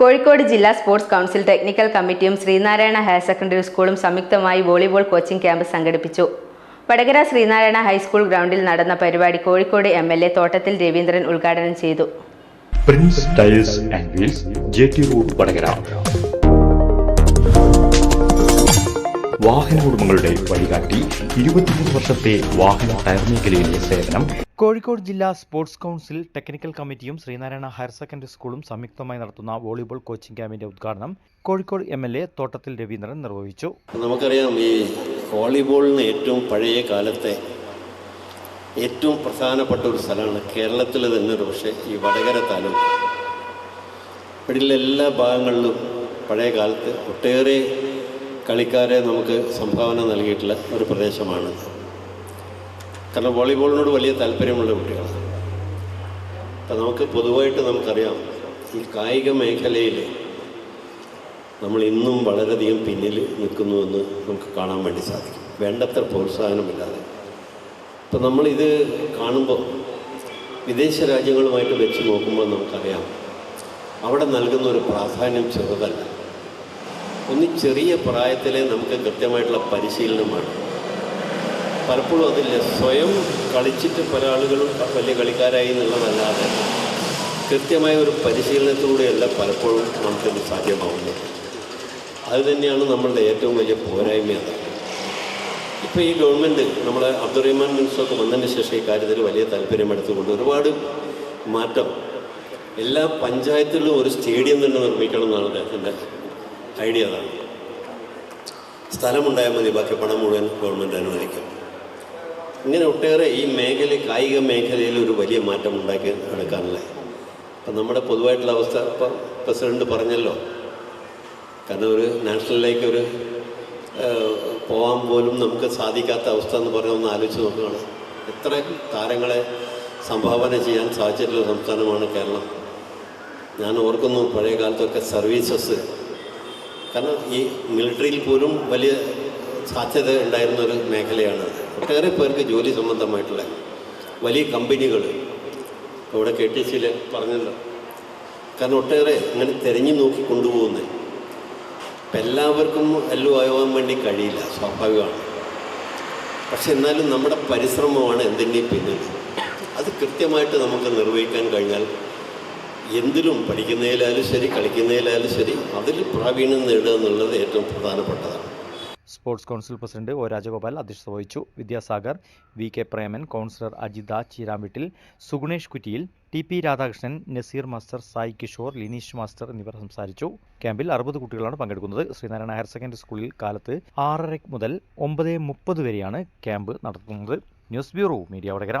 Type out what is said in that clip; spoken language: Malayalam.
കോഴിക്കോട് ജില്ലാ സ്പോർട്സ് കൗൺസിൽ ടെക്നിക്കൽ കമ്മിറ്റിയും ശ്രീനാരായണ ഹയർ സെക്കൻഡറി സ്കൂളും സംയുക്തമായി വോളിബോൾ കോച്ചിംഗ് ക്യാമ്പ് സംഘടിപ്പിച്ചു. വടകര ശ്രീനാരായണ ഹൈസ്കൂൾ ഗ്രൗണ്ടിൽ നടന്ന പരിപാടി കോഴിക്കോട് എം എൽ എ തോട്ടത്തിൽ രവീന്ദ്രൻ ഉദ്ഘാടനം ചെയ്തു. Prince tiles and wheels J T road Vadakara. വാഹന ഉടമകളുടെ വഴികാട്ടി ഇരുപത്തിമൂന്ന് വർഷത്തെ വാഹന ടയർ മേഖലയിലെ സേവനം. കോഴിക്കോട് ജില്ലാ സ്പോർട്സ് കൗൺസിൽ ടെക്നിക്കൽ കമ്മിറ്റിയും ശ്രീനാരായണ ഹയർ സെക്കൻഡറി സ്കൂളും സംയുക്തമായി നടത്തുന്ന വോളിബോൾ കോച്ചിംഗ് ക്യാമ്പിന്റെ ഉദ്ഘാടനം Kozhikode M L A Thottathil Raveendran നിർവഹിച്ചു. നമുക്കറിയാം ഈ വോളിബോളിന് ഏറ്റവും പഴയ കാലത്തെ ഏറ്റവും പ്രധാനപ്പെട്ട ഒരു സ്ഥലമാണ് കേരളത്തിൽ തന്നെ ഒരു പക്ഷേ ഈ വടകര താലൂക്ക്. ഇവിടെയുള്ള എല്ലാ ഭാഗങ്ങളിലും പഴയ കാലത്ത് ഒട്ടേറെ കളിക്കാരെ നമുക്ക് സംഭാവന നൽകിയിട്ടുള്ള ഒരു പ്രദേശമാണ്. കാരണം വോളിബോളിനോട് വലിയ താല്പര്യമുള്ള കുട്ടികളാണ്. അപ്പം നമുക്ക് പൊതുവായിട്ട് നമുക്കറിയാം ഈ കായിക മേഖലയിൽ നമ്മൾ ഇന്നും വളരെയധികം പിന്നിൽ നിൽക്കുന്നുവെന്ന് നമുക്ക് കാണാൻ വേണ്ടി സാധിക്കും. വേണ്ടത്ര പ്രോത്സാഹനമില്ലാതെ. ഇപ്പം നമ്മളിത് കാണുമ്പോൾ വിദേശ രാജ്യങ്ങളുമായിട്ട് വെച്ച് നോക്കുമ്പോൾ നമുക്കറിയാം അവിടെ നൽകുന്ന ഒരു പ്രാധാന്യം ചെറുതല്ല. ഒന്ന് ചെറിയ പ്രായത്തിലെ നമുക്ക് കൃത്യമായിട്ടുള്ള പരിശീലനമാണ്. പലപ്പോഴും അതില്ല. സ്വയം കളിച്ചിട്ട് പല ആളുകളും വലിയ കളിക്കാരായി എന്നുള്ളതല്ലാതെ കൃത്യമായ ഒരു പരിശീലനത്തിലൂടെയല്ല പലപ്പോഴും നമുക്കത് സാധ്യമാവുന്നത്. അത് തന്നെയാണ് നമ്മളുടെ ഏറ്റവും വലിയ പോരായ്മ. ഇപ്പോൾ ഈ ഗവൺമെന്റ് നമ്മുടെ അബ്ദുറഹ്മാൻ മിനിസ്റ്ററൊക്കെ വന്നതിന് ശേഷം ഈ കാര്യത്തിൽ വലിയ താല്പര്യമെടുത്തുകൊണ്ട് ഒരുപാട് മാറ്റം. എല്ലാ പഞ്ചായത്തിലും ഒരു സ്റ്റേഡിയം തന്നെ നിർമ്മിക്കണം എന്നാണ് അദ്ദേഹത്തിന്റെ ഐഡിയ അതാണ്. സ്ഥലമുണ്ടായാൽ മതി ബാക്കി പണം മുഴുവൻ ഗവൺമെന്റ് അനുവദിക്കും. ഇങ്ങനെ ഒട്ടേറെ ഈ മേഖല കായിക മേഖലയിൽ ഒരു വലിയ മാറ്റം ഉണ്ടാക്കി എടുക്കാനുള്ള അപ്പം നമ്മുടെ പൊതുവായിട്ടുള്ള അവസ്ഥ ഇപ്പം പ്രസിഡന്റ് പറഞ്ഞല്ലോ കാരണം ഒരു നാഷണലിലേക്ക് ഒരു പോകാൻ പോലും നമുക്ക് സാധിക്കാത്ത അവസ്ഥ എന്ന് പറഞ്ഞാൽ ഒന്ന് ആലോചിച്ച് നോക്കുകയാണ്. എത്ര താരങ്ങളെ സംഭാവന ചെയ്യാൻ സാധിച്ചിട്ടുള്ള സംസ്ഥാനമാണ് കേരളം. ഞാൻ ഓർക്കുന്നു പഴയ കാലത്തൊക്കെ സർവീസസ് കാരണം ഈ മിലിറ്ററിയിൽ പോലും വലിയ സാധ്യത ഉണ്ടായിരുന്ന ഒരു മേഖലയാണ്. ഒട്ടേറെ പേർക്ക് ജോലി സംബന്ധമായിട്ടുള്ള വലിയ കമ്പനികൾ ഇവിടെ കെ ടി സിയിൽ പറഞ്ഞല്ലോ. കാരണം ഒട്ടേറെ ഇങ്ങനെ തിരഞ്ഞു നോക്കി കൊണ്ടുപോകുന്നത്. ഇപ്പം എല്ലാവർക്കും എല്ലാം വേണ്ടി കഴിയില്ല സ്വാഭാവികമാണ്. പക്ഷെ എന്നാലും നമ്മുടെ പരിശ്രമമാണ് എന്തിന്റെയും പിന്നിൽ. അത് കൃത്യമായിട്ട് നമുക്ക് നിർവഹിക്കാൻ കഴിഞ്ഞാൽ എന്തിലും പഠിക്കുന്നതിലായാലും ശരി കളിക്കുന്നതിലായാലും ശരി അതിൽ പ്രാവീണ്യം നേടുക എന്നുള്ളത് ഏറ്റവും പ്രധാനപ്പെട്ടതാണ്. Sports council president O Rajagopal അധ്യക്ഷത വഹിച്ചു. Vidyasagar V K Preman councillor Ajitha Cheerampittil Sugunesh Kuttiyil T P Radhakrishnan Naseer master Sai Kishore Lineesh master എന്നിവർ സംസാരിച്ചു. ക്യാമ്പിൽ അറുപത് കുട്ടികളാണ് പങ്കെടുക്കുന്നത്. ശ്രീനാരായണ ഹയർ സെക്കൻഡറി സ്കൂളിൽ കാലത്ത് ആറര മുതൽ ഒമ്പത് മുപ്പത് വരെയാണ് ക്യാമ്പ് നടത്തുന്നത്. News bureau media Vadakara.